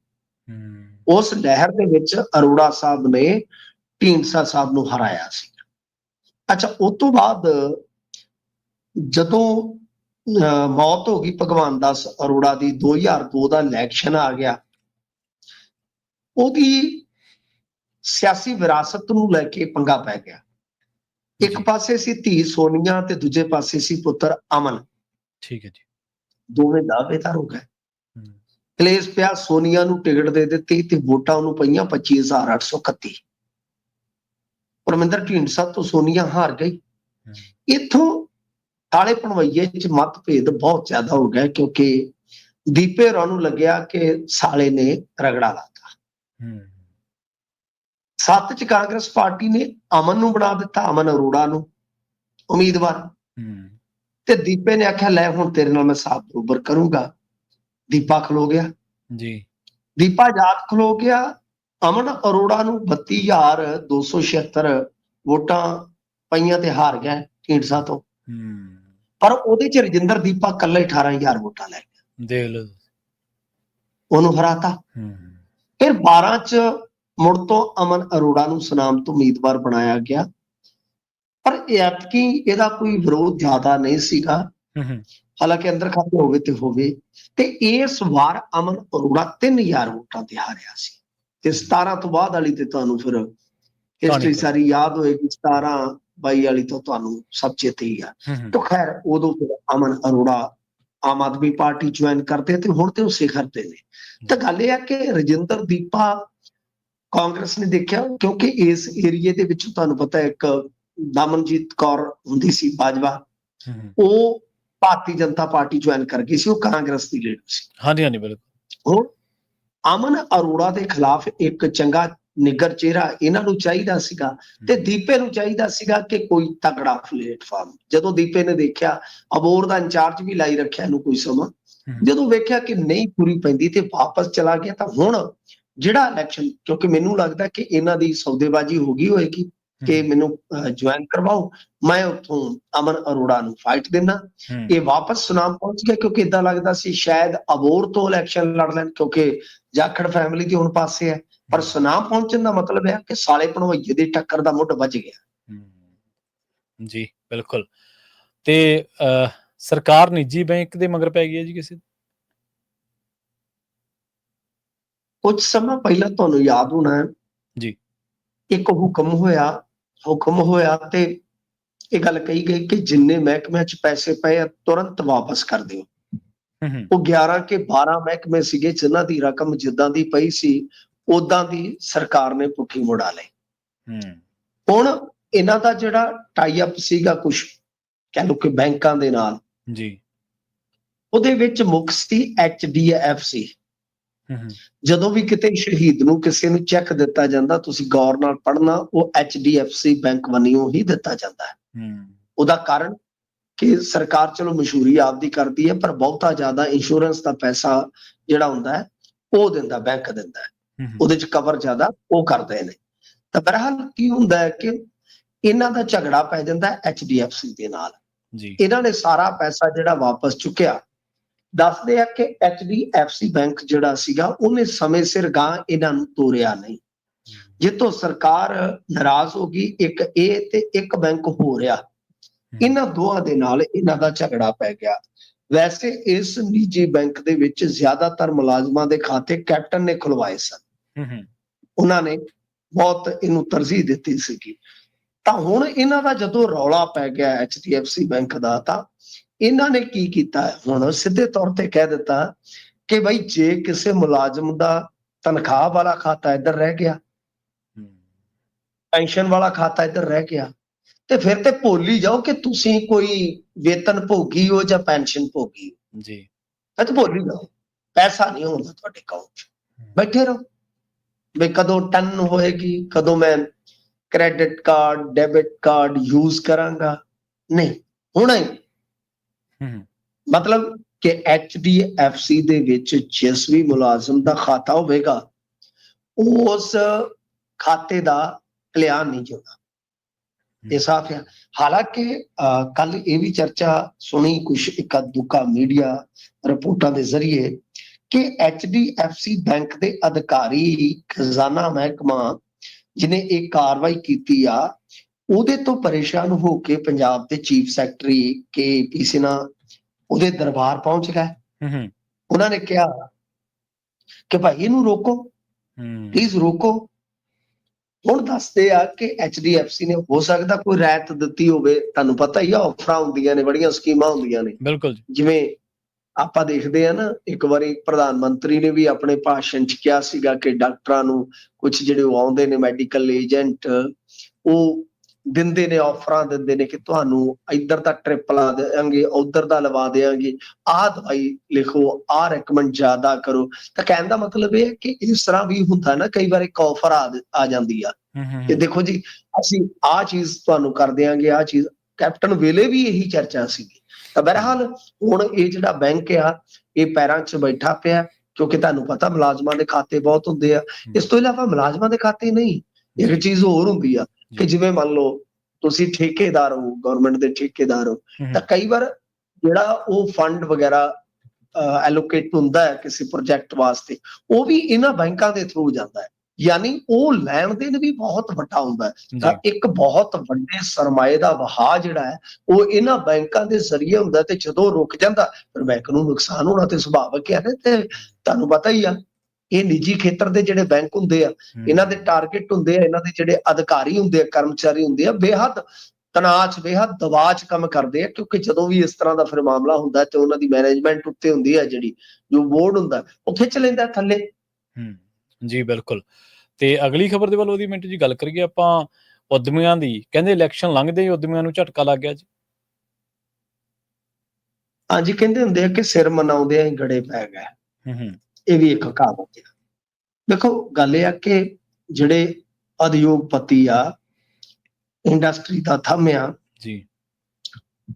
Speaker 2: ਉਸ ਲਹਿਰ ਦੇ ਵਿੱਚ ਅਰੋੜਾ ਸਾਹਿਬ ਨੇ ਢੀਂਡਸਾ ਸਾਹਿਬ ਨੂੰ ਹਰਾਇਆ ਸੀ। ਅੱਛਾ ਉਸ ਤੋਂ ਬਾਅਦ ਜਦੋਂ ਮੌਤ ਹੋ ਗਈ ਭਗਵਾਨ ਦਾਸ ਅਰੋੜਾ ਦੀ 2002 ਦਾ ਇਲੈਕਸ਼ਨ ਆ ਗਿਆ। ਉਹਦੀ ਸਿਆਸੀ ਵਿਰਾਸਤ ਨੂੰ ਲੈ ਕੇ ਪੰਗਾ ਪੈ ਗਿਆ। ਇੱਕ ਪਾਸੇ ਸੀ ਧੀ ਸੋਨੀਆ ਤੇ ਦੂਜੇ ਪਾਸੇ ਸੀ ਪੁੱਤਰ ਅਮਨ।
Speaker 1: ਠੀਕ ਹੈ ਜੀ।
Speaker 2: ਦੋਵੇਂ ਦਾਅਵੇਦਾਰ ਹੋ ਗਏ। ਕਲੇਸ਼ ਪਿਆ ਸੋਨੀਆ ਨੂੰ ਟਿਕਟ ਦੇ ਦਿੱਤੀ ਤੇ ਵੋਟਾਂ ਉਹਨੂੰ ਪਈਆਂ 25831 ਪਰਮਿੰਦਰ ਢੀਂਡਸਾ ਤੋਂ ਸੋਨੀਆ ਹਾਰ ਗਈ। ਇੱਥੋਂ ਥਾਲੇ ਪਣਵਈਏ ਚ ਮਤਭੇਦ ਬਹੁਤ ਜ਼ਿਆਦਾ ਹੋ ਗਿਆ ਕਿਉਂਕਿ ਦੀਪੇ ਹੋਰਾਂ ਨੂੰ ਲੱਗਿਆ ਕਿ ਸਾਲੇ ਨੇ ਰਗੜਾ ਲਾਤਾ ਸੱਤ ਚ ਕਾਂਗਰਸ ਪਾਰਟੀ ਨੇ ਅਮਨ ਨੂੰ ਬਣਾ ਦਿੱਤਾ ਅਮਨ ਅਰੋੜਾ ਨੂੰ ਉਮੀਦਵਾਰ। ਤੇ ਦੀਪੇ ਨੇ ਆਖਿਆ ਲੈ ਹੁਣ ਤੇਰੇ ਨਾਲ ਮੈਂ ਸਾਥ ਬਰੋਬਰ ਕਰੂੰਗਾ। ਦੀਪਾ ਖਲੋ ਗਿਆ।
Speaker 1: ਜੀ।
Speaker 2: ਦੀਪਾ ਜਾਤ ਖਲੋ ਗਿਆ। ਅਮਨ ਅਰੋੜਾ ਨੂੰ 32276 ਵੋਟਾਂ ਪਈਆਂ ਤੇ ਹਾਰ ਗਿਆ ਢੀਂਡਸਾ ਤੋਂ। ਪਰ ਉਹਦੇ ਚ ਰਜਿੰਦਰ ਦੀਪਾ ਕੱਲਾ ਹੀ 18000 ਵੋਟਾਂ ਲੈ ਗਿਆ।
Speaker 1: ਦੇਖ ਲਓ।
Speaker 2: ਉਹਨੂੰ ਹਰਾਤਾ।
Speaker 1: ਹੂੰ,
Speaker 2: ਫਿਰ 12 ਚ ਮੁੜ ਤੋਂ ਅਮਨ ਅਰੋੜਾ ਨੂੰ ਸੁਨਾਮ ਤੋਂ ਉਮੀਦਵਾਰ ਬਣਾਇਆ ਗਿਆ। ਪਰ ਐਤਕੀ ਇਹਦਾ ਕੋਈ ਵਿਰੋਧ ਜ਼ਿਆਦਾ ਨਹੀਂ ਸੀਗਾ। ਹਾਲਾਂਕਿ ਅੰਦਰ ਖਾਤੇ ਹੋਵੇ ਤੇ ਹੋਵੇ। ਤੇ ਇਸ ਵਾਰ ਅਮਨ ਅਰੋੜਾ 3000 ਵੋਟਾਂ ਤੇ ਹਾਰਿਆ ਸੀ। ਤੇ 17 ਤੋਂ ਬਾਅਦ ਵਾਲੀ ਤੇ ਤੁਹਾਨੂੰ ਫਿਰ ਹਿਸਟਰੀ। ਸਾਰੀ ਯਾਦ ਹੋਏਗੀ 17 22 ਵਾਲੀ ਤੋਂ ਤੁਹਾਨੂੰ ਸਭ ਚੇਤੇ ਹੀ ਆ। ਤਾਂ ਖੈਰ ਉਦੋਂ ਫਿਰ ਅਮਨ ਅਰੋੜਾ ਆਮ ਆਦਮੀ ਪਾਰਟੀ ਜੁਆਇਨ ਕਰਦੇ ਤੇ ਹੁਣ ਤੇ ਉਹ ਸਿਖਰ ਤੇ ਨੇ। ਤਾਂ ਗੱਲ ਇਹ ਆ ਕਿ ਰਜਿੰਦਰ ਦੀਪਾ ਕਾਂਗਰਸ ਨੇ ਦੇਖਿਆ ਕਿਉਂਕਿ ਇਸ ਏਰੀਏ ਦੇ ਵਿੱਚ ਤੁਹਾਨੂੰ ਪਤਾ ਇੱਕ ਦਮਨਜੀਤ ਕੌਰ ਹੁੰਦੀ ਸੀ ਬਾਜਵਾ ਉਹ ਭਾਰਤੀ ਜਨਤਾ ਪਾਰਟੀ ਜੁਆਇਨ ਕਰ ਗਈ ਸੀ ਉਹ ਕਾਂਗਰਸ ਦੀ ਲੀਡਰ ਸੀ।
Speaker 1: ਹਾਂਜੀ ਹਾਂਜੀ ਬਿਲਕੁਲ।
Speaker 2: ਹੁਣ ਅਮਨ ਅਰੋੜਾ ਦੇ ਖਿਲਾਫ ਇੱਕ ਚੰਗਾ ਨਿੱਗਰ ਚਿਹਰਾ ਇਹਨਾਂ ਨੂੰ ਚਾਹੀਦਾ ਸੀਗਾ ਤੇ ਦੀਪੇ ਨੂੰ ਚਾਹੀਦਾ ਸੀਗਾ ਕਿ ਕੋਈ ਤਗੜਾ ਪਲੇਟਫਾਰਮ ਜਦੋਂ ਦੀਪੇ ਨੇ ਦੇਖਿਆ ਅਬੋਰ ਦਾ ਇੰਚਾਰਜ ਵੀ ਲਾਈ ਰੱਖਿਆ ਇਹਨੂੰ ਕੋਈ ਸਮਾਂ। ਜਦੋਂ ਵੇਖਿਆ ਕਿ ਨਹੀਂ ਪੂਰੀ ਪੈਂਦੀ ਤੇ ਵਾਪਸ ਚਲਾ ਗਿਆ ਤਾਂ ਹੁਣ ਜਿਹੜਾ ਇਲੈਕਸ਼ਨ ਕਿਉਂਕਿ ਮੈਨੂੰ ਲੱਗਦਾ ਕਿ ਇਹਨਾਂ ਦੀ ਸੌਦੇਬਾਜ਼ੀ ਹੋ ਗਈ ਹੋਏਗੀ ਕਿ ਮੈਨੂੰ ਜੁਆਇਨ ਕਰਵਾਓ। ਮੈਂ ਉੱਥੋਂ ਅਮਨ ਅਰੋੜਾ ਨੂੰ ਫਾਈਟ ਦੇਣਾ ਇਹ ਵਾਪਸ ਸੁਨਾਮ ਪਹੁੰਚ ਗਿਆ ਕਿਉਂਕਿ ਇਦਾਂ ਲੱਗਦਾ ਸੀ ਸ਼ਾਇਦ ਅਬੋਰ ਤੋਂ ਇਲੈਕਸ਼ਨ ਲੜ ਲੈਣ ਕਿਉਂਕਿ ਜਾਖੜ ਫੈਮਿਲੀ ਦੀ ਹੁਣ ਪਾਸੇ ਹੈ। ਪਰ ਸੁਨਾਮ ਪਹੁੰਚਣ ਦਾ ਮਤਲਬ ਹੈ ਕਿ ਸਾਲੇ ਭਣਵਈਏ ਦੀ ਟੱਕਰ ਦਾ ਮੁੱਢ ਵੱਜ ਗਿਆ।
Speaker 1: ਜੀ ਬਿਲਕੁਲ। ਤੇ ਸਰਕਾਰ ਨਿੱਜੀ ਬੈਂਕ ਦੇ ਮਗਰ ਪੈ ਗਈ ਹੈ ਜੀ ਕਿਸੇ
Speaker 2: ਕੁਝ ਸਮਾਂ ਪਹਿਲਾਂ ਤੁਹਾਨੂੰ ਯਾਦ ਹੋਣਾ ਹੈ।
Speaker 1: ਜੀ।
Speaker 2: ਇੱਕ ਹੁਕਮ ਹੋਇਆ ਹੁਕਮ ਹੋਇਆ ਤੇ ਇਹ ਗੱਲ ਕਹੀ ਗਈ ਕਿ ਜਿੰਨੇ ਮਹਿਕਮਿਆਂ 'ਚ ਪੈਸੇ ਪਏ ਆ ਤੁਰੰਤ ਵਾਪਸ ਕਰ ਦਿਓ। ਉਹ 11 ਕੇ 12 ਮਹਿਕਮੇ ਸੀਗੇ ਜਿਨ੍ਹਾਂ ਦੀ ਰਕਮ ਜਿੱਦਾਂ ਦੀ ਪਈ ਸੀ ਉਦਾਂ ਦੀ ਸਰਕਾਰ ਨੇ ਪੁੱਠੀ ਮੁੜਾ ਲਈ। ਹੁਣ ਇਹਨਾਂ ਦਾ ਜਿਹੜਾ ਟਾਈ ਅਪ ਸੀਗਾ ਕੁਝ ਕਹਿ ਲਓ ਕਿ ਬੈਂਕਾਂ ਦੇ ਨਾਲ
Speaker 1: ਜੀ।
Speaker 2: ਉਹਦੇ ਵਿੱਚ ਮੁੱਖ ਸੀ HDFC
Speaker 1: ਹਮ, ਹਮ,
Speaker 2: ਜਦੋਂ ਵੀ ਕਿਤੇ ਸ਼ਹੀਦ ਨੂੰ ਕਿਸੇ ਨੂੰ ਚੈੱਕ ਦਿੱਤਾ ਜਾਂਦਾ ਤੁਸੀਂ ਗੌਰ ਨਾਲ ਪੜ੍ਹਨਾ ਉਹ HDFC ਬੈਂਕ ਵਨਿਓ ਹੀ ਦਿੱਤਾ ਜਾਂਦਾ ਹੈ। ਉਹਦਾ ਕਾਰਨ ਕਿ ਸਰਕਾਰ ਚਲੋ ਮਸ਼ਹੂਰੀ ਆਪਦੀ ਕਰਦੀ ਹੈ ਪਰ ਬਹੁਤਾ ਜ਼ਿਆਦਾ ਇੰਸ਼ੋਰੈਂਸ ਦਾ ਪੈਸਾ ਜਿਹੜਾ ਹੁੰਦਾ ਹੈ ਉਹ ਦਿੰਦਾ ਬੈਂਕ ਦਿੰਦਾ ਹੈ। ਉਹਦੇ ਚ ਕਵਰ ਜ਼ਿਆਦਾ ਉਹ ਕਰਦੇ ਨੇ। ਤਾਂ ਬਹਰਹਾਲ ਕੀ ਹੁੰਦਾ ਹੈ ਕਿ ਇਹਨਾਂ ਦਾ ਝਗੜਾ ਪੈ ਜਾਂਦਾ HDFC ਦੇ ਨਾਲ।
Speaker 1: ਜੀ।
Speaker 2: ਇਹਨਾਂ ਨੇ ਸਾਰਾ ਪੈਸਾ ਜਿਹੜਾ ਵਾਪਸ ਚੁੱਕਿਆ ਦੱਸਦੇ ਆ ਕਿ HDFC ਬੈਂਕ ਜਿਹੜਾ ਸੀਗਾ ਉਹਨੇ ਸਮੇਂ ਸਿਰ ਗਾਂ ਇਹਨਾਂ ਨੂੰ ਤੋਰਿਆ ਨਹੀਂ। ਜਿੱਤੋਂ ਸਰਕਾਰ ਨਾਰਾਜ਼ ਹੋ ਗਈ ਇੱਕ ਇਹ ਤੇ ਇੱਕ ਬੈਂਕ ਹੋ ਰਿਹਾ। ਇਹਨਾਂ ਦੋਹਾਂ ਦੇ ਨਾਲ ਇਹਨਾਂ ਦਾ ਝਗੜਾ ਪੈ ਗਿਆ। ਵੈਸੇ ਇਸ ਨਿੱਜੀ ਬੈਂਕ ਦੇ ਵਿੱਚ ਜ਼ਿਆਦਾਤਰ ਮੁਲਾਜ਼ਮਾਂ ਦੇ ਖਾਤੇ ਕੈਪਟਨ ਨੇ ਖੁਲਵਾਏ ਸਨ। ਉਹਨਾਂ ਨੇ ਬਹੁਤ ਇਹਨੂੰ ਤਰਜੀਹ ਦਿੱਤੀ ਸੀਗੀ। ਤਾਂ ਹੁਣ ਇਹਨਾਂ ਦਾ ਜਦੋਂ ਰੌਲਾ ਪੈ ਗਿਆ HDFC ਬੈਂਕ ਦਾ ਤਾਂ ਇਹਨਾਂ ਨੇ ਕੀ ਕੀਤਾ? ਹੁਣ ਸਿੱਧੇ ਤੌਰ ਤੇ ਕਹਿ ਦਿੱਤਾ ਕਿ ਬਈ ਜੇ ਕਿਸੇ ਮੁਲਾਜ਼ਮ ਦਾ ਤਨਖਾਹ ਵਾਲਾ ਖਾਤਾ ਇੱਧਰ ਰਹਿ ਗਿਆ ਪੈਨਸ਼ਨ ਵਾਲਾ ਖਾਤਾ ਇੱਧਰ ਰਹਿ ਗਿਆ ਤੇ ਫਿਰ ਤੇ ਭੁੱਲ ਜਾਓ ਕਿ ਤੁਸੀਂ ਕੋਈ ਵੇਤਨ ਭੋਗੀ ਹੋ ਜਾਂ ਪੈਨਸ਼ਨ ਭੋਗੀ ਹੋ।
Speaker 1: ਜੀ।
Speaker 2: ਫਿਰ ਤੇ ਭੁੱਲ ਜਾਓ। ਪੈਸਾ ਨਹੀਂ ਹੁੰਦਾ ਤੁਹਾਡੇ ਅਕਾਊਂਟ ਬੈਠੇ ਰਹੋ। ਵੀ ਕਦੋਂ ਟਨ ਹੋਏਗੀ ਕਦੋਂ ਮੈਂ credit card debit card use ਕਰਾਂਗਾ। ਨਹੀਂ ਹੁਣੇ। ਮਤਲਬ ਕਿ HDFC ਦੇ ਵਿੱਚ ਜਿਸ ਵੀ ਮੁਲਾਜ਼ਮ ਦਾ ਖਾਤਾ ਹੋਵੇਗਾ ਉਸ ਖਾਤੇ ਦਾ ਕਲਿਆਣ ਨਹੀਂ ਜੁੜਦਾ ਇਹ ਸਾਫ਼ ਹੈ ਹਾਲਾਂਕਿ ਕੱਲ ਇਹ ਵੀ ਚਰਚਾ ਸੁਣੀ ਕੁਝ ਇੱਕ ਦੁੱਕਾ ਮੀਡੀਆ ਰਿਪੋਰਟਾਂ ਦੇ ਜ਼ਰੀਏ ਕਿ HDFC ਬੈਂਕ ਦੇ ਅਧਿਕਾਰੀ ਖਜ਼ਾਨਾ ਮਹਿਕਮਾ ਜਿਨੇ ਇਹ ਕਾਰਵਾਈ ਕੀਤੀ ਆ ਉਹਦੇ ਤੋਂ ਪਰੇਸ਼ਾਨ ਹੋ ਕੇ ਪੰਜਾਬ ਦੇ ਚੀਫ ਸੈਕਟਰੀ ਕੇ ਪੀ ਸਿਨਾ ਉਹਦੇ ਦਰਬਾਰ ਪਹੁੰਚ ਗਏ।
Speaker 1: ਹਮ, ਹਮ,
Speaker 2: ਉਹਨਾਂ ਨੇ ਕਿਹਾ ਕਿ ਭਾਈ ਇਹਨੂੰ ਰੋਕੋ।
Speaker 1: ਹਮ,
Speaker 2: ਪਲੀਜ਼ ਰੋਕੋ। ਹੁਣ ਦੱਸਦੇ ਆ ਕਿ HDFC ਨੇ ਹੋ ਸਕਦਾ ਕੋਈ ਰਾਇਤ ਦਿੱਤੀ ਹੋਵੇ। ਤੁਹਾਨੂੰ ਪਤਾ ਹੀ ਆ ਆਫਰਾਂ ਹੁੰਦੀਆਂ ਨੇ ਬੜੀਆਂ ਸਕੀਮਾਂ ਹੁੰਦੀਆਂ ਨੇ।
Speaker 1: ਬਿਲਕੁਲ
Speaker 2: ਜਿਵੇਂ ਆਪਾਂ ਦੇਖਦੇ ਆ ਨਾ ਇੱਕ ਵਾਰੀ ਪ੍ਰਧਾਨ ਮੰਤਰੀ ਨੇ ਵੀ ਆਪਣੇ ਭਾਸ਼ਣ 'ਚ ਕਿਹਾ ਸੀਗਾ ਕਿ ਡਾਕਟਰਾਂ ਨੂੰ ਕੁਝ ਜਿਹੜੇ ਉਹ ਆਉਂਦੇ ਨੇ ਮੈਡੀਕਲ ਏਜੰਟ ਉਹ ਦਿੰਦੇ ਨੇ ਆਫਰਾਂ ਦਿੰਦੇ ਨੇ ਕਿ ਤੁਹਾਨੂੰ ਇੱਧਰ ਦਾ ਟ੍ਰਿਪ ਲਾ ਦੇਾਂਗੇ ਉਧਰ ਦਾ ਲਵਾ ਦੇਾਂਗੇ ਆਹ ਦਵਾਈ ਲਿਖੋ ਆਹ ਰეკਮੈਂਡ ਜ਼ਿਆਦਾ ਕਰੋ। ਤਾਂ ਕਹਿਣ ਦਾ ਮਤਲਬ ਇਹ ਹੈ ਕਿ ਇਸ ਤਰ੍ਹਾਂ ਵੀ ਹੁੰਦਾ ਨਾ ਕਈ ਵਾਰ ਇੱਕ ਆਫਰ ਆ ਜਾਂਦੀ ਆ। ਕਿ ਦੇਖੋ ਜੀ ਅਸੀਂ ਆਹ ਚੀਜ਼ ਤੁਹਾਨੂੰ ਕਰ ਦਿਆਂਗੇ ਆਹ ਚੀਜ਼ ਕੈਪਟਨ ਵੇਲੇ ਵੀ ਇਹੀ ਚਰਚਾ ਸੀਗੀ। ਤਾਂ ਬਹਰਹਾਲ ਹੁਣ ਇਹ ਜਿਹੜਾ ਬੈਂਕ ਆ ਇਹ ਪੈਰਾਂ 'ਚ ਬੈਠਾ ਪਿਆ ਕਿਉਂਕਿ ਤੁਹਾਨੂੰ ਪਤਾ ਮੁਲਾਜ਼ਮਾਂ ਦੇ ਖਾਤੇ ਬਹੁਤ ਹੁੰਦੇ ਆ। ਇਸ ਤੋਂ ਇਲਾਵਾ ਮੁਲਾਜ਼ਮਾਂ ਦੇ ਖਾਤੇ ਨਹੀਂ ਇੱਕ ਚੀਜ਼ ਹੋਰ ਹੁੰਦੀ ਆ। ਕਿ ਜਿਵੇਂ ਮੰਨ ਲਓ ਤੁਸੀਂ ਠੇਕੇਦਾਰ ਹੋ ਗਵਰਨਮੈਂਟ ਦੇ ਠੇਕੇਦਾਰ ਹੋ ਤਾਂ ਕਈ ਵਾਰ ਜਿਹੜਾ ਉਹ ਫੰਡ ਵਗੈਰਾ ਐਲੋਕੇਟ ਹੁੰਦਾ ਹੈ ਕਿਸੇ ਪ੍ਰੋਜੈਕਟ ਵਾਸਤੇ ਉਹ ਵੀ ਇਹਨਾਂ ਬੈਂਕਾਂ ਦੇ ਥਰੂ ਜਾਂਦਾ ਹੈ। ਯਾਨੀ ਉਹ ਲੈਣ ਦੇਣ ਵੀ ਬਹੁਤ ਵੱਡਾ ਹੁੰਦਾ ਤਾਂ ਇੱਕ ਬਹੁਤ ਵੱਡੇ ਸਰਮਾਏ ਦਾ ਵਹਾਅ ਜਿਹੜਾ ਹੈ ਉਹ ਇਹਨਾਂ ਬੈਂਕਾਂ ਦੇ ਜ਼ਰੀਏ ਹੁੰਦਾ ਤੇ ਜਦੋਂ ਰੁਕ ਜਾਂਦਾ ਫਿਰ ਬੈਂਕ ਨੂੰ ਨੁਕਸਾਨ ਹੋਣਾ ਤੇ ਸੁਭਾਵਿਕ ਹੈ ਨਾ ਤੇ ਤੁਹਾਨੂੰ ਪਤਾ ਹੀ ਆ। ਇਹ ਨਿੱਜੀ ਖੇਤਰ ਦੇ ਜਿਹੜੇ ਬੈਂਕ ਹੁੰਦੇ ਆ ਇਹਨਾਂ ਦੇ ਟਾਰਗੇਟ ਹੁੰਦੇ ਆ ਇਹਨਾਂ ਦੇ ਜਿਹੜੇ ਅਧਿਕਾਰੀ ਹੁੰਦੇ ਆ ਕਰਮਚਾਰੀ ਹੁੰਦੇ ਆ ਬੇਹੱਦ ਤਣਾਅ 'ਚ ਬੇਹੱਦ ਦਬਾਅ 'ਚ ਕੰਮ ਕਰਦੇ ਆ ਕਿਉਂਕਿ ਜਦੋਂ ਵੀ ਇਸ ਤਰ੍ਹਾਂ ਦਾ ਫਿਰ ਮਾਮਲਾ ਹੁੰਦਾ ਤੇ ਉਹਨਾਂ ਦੀ ਮੈਨੇਜਮੈਂਟ ਉੱਤੇ ਹੁੰਦੀ ਆ ਜਿਹੜੀ ਜੋ ਬੋਰਡ ਹੁੰਦਾ ਉਹ ਖਿੱਚ ਲੈਂਦਾ ਥੱਲੇ।
Speaker 1: ਹਮ, ਜੀ ਬਿਲਕੁਲ। ਤੇ ਅਗਲੀ ਖਬਰ ਦੇ ਵੱਲ ਉਹਦੀ ਮਿੰਟ ਜੀ ਗੱਲ ਕਰੀਏ ਆਪਾਂ ਉਦਮੀਆਂ ਦੀ ਕਹਿੰਦੇ ਇਲੈਕਸ਼ਨ ਲੰਘਦੇ ਹੀ ਉਦਮੀਆਂ ਨੂੰ ਝਟਕਾ ਲੱਗ ਗਿਆ ਜੀ।
Speaker 2: ਹਾਂਜੀ ਕਹਿੰਦੇ ਹੁੰਦੇ ਆ ਕਿ ਸਿਰ ਮਨਾਉਂਦੇ ਆ ਹੀ ਗੜੇ ਪੈ ਗਏ।
Speaker 1: ਹਮ, ਹਮ,
Speaker 2: ਇਹ ਵੀ ਇੱਕ ਕਹਾਵਤ ਹੈ ਦੇਖੋ ਗੱਲ ਇਹ ਆ ਕਿ ਜਿਹੜੇ ਉਦਯੋਗਪਤੀ ਆ ਇੰਡਸਟਰੀ ਦਾ ਥੰਮ ਆ
Speaker 1: ਜੀ।